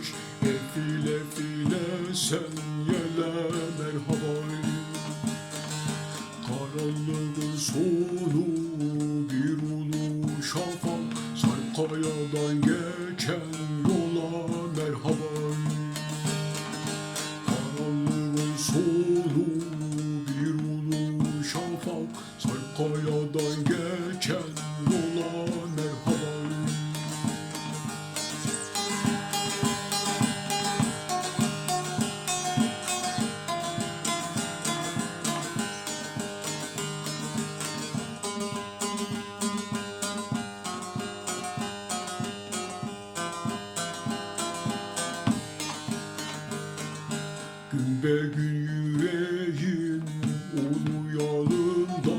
düş Nefile file sen yele merhaba Karanlığın sonu bir ulu şafak Sarkayadan geçen yola merhaba Karanlığın sonu bir ulu şafak Sarkayadan be gün yüreğim ulu yolunda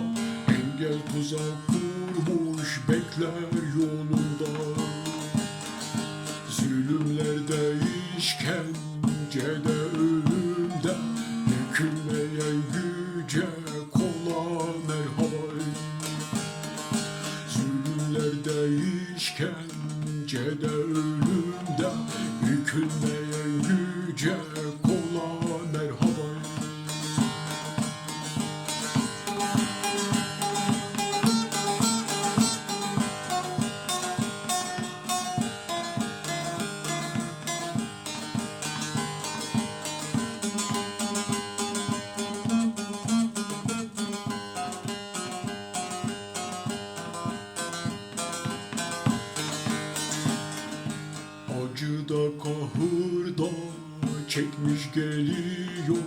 Engel tuzak kurmuş bekler yolunda. Zulümlerde işkencede ölümde Yıkılmayan güce kola merhaba. Zulümlerde işkencede ölümde Yıkılmayan güce kola Acıda kahırda çekmiş geliyor.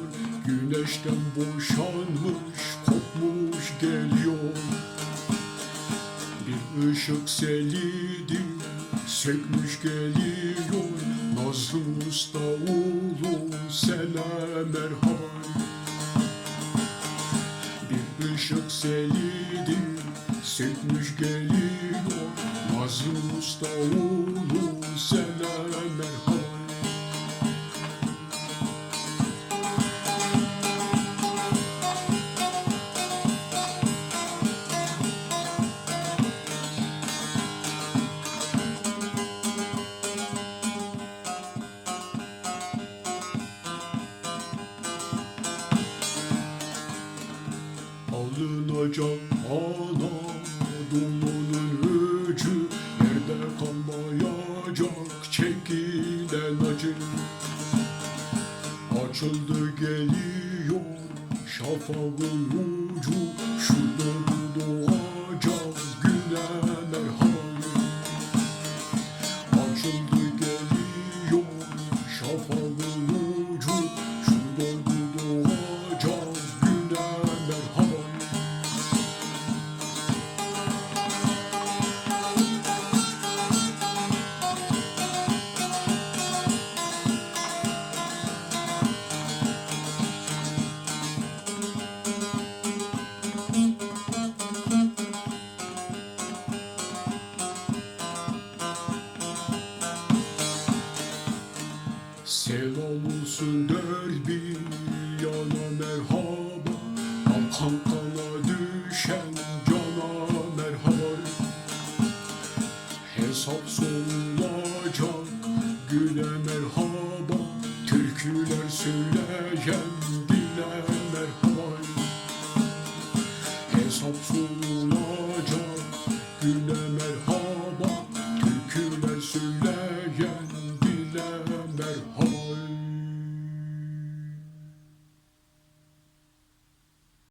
Güneşten boşanmış kopmuş geliyor. Bir ışık selidi sökmüş geliyor. Nazlı usta ulu selam merhaba bir ışık selidi sökmüş geliyor Nazlı usta oğlu selam merhaba Alınacak Anadolu'nun öcü. Yerde kalmayacak çekilen acı? Açıldı geliyor şafağın ucu. Şurada doğacak güne merhaba Açıldı olsun dört bir yana merhaba. Kalkan kana düşen cana merhaba. Hesap sorulacak güne merhaba. Türküler söyleyen dile merhaba. Hesap sorulacak güne merhaba. Türküler söyleyen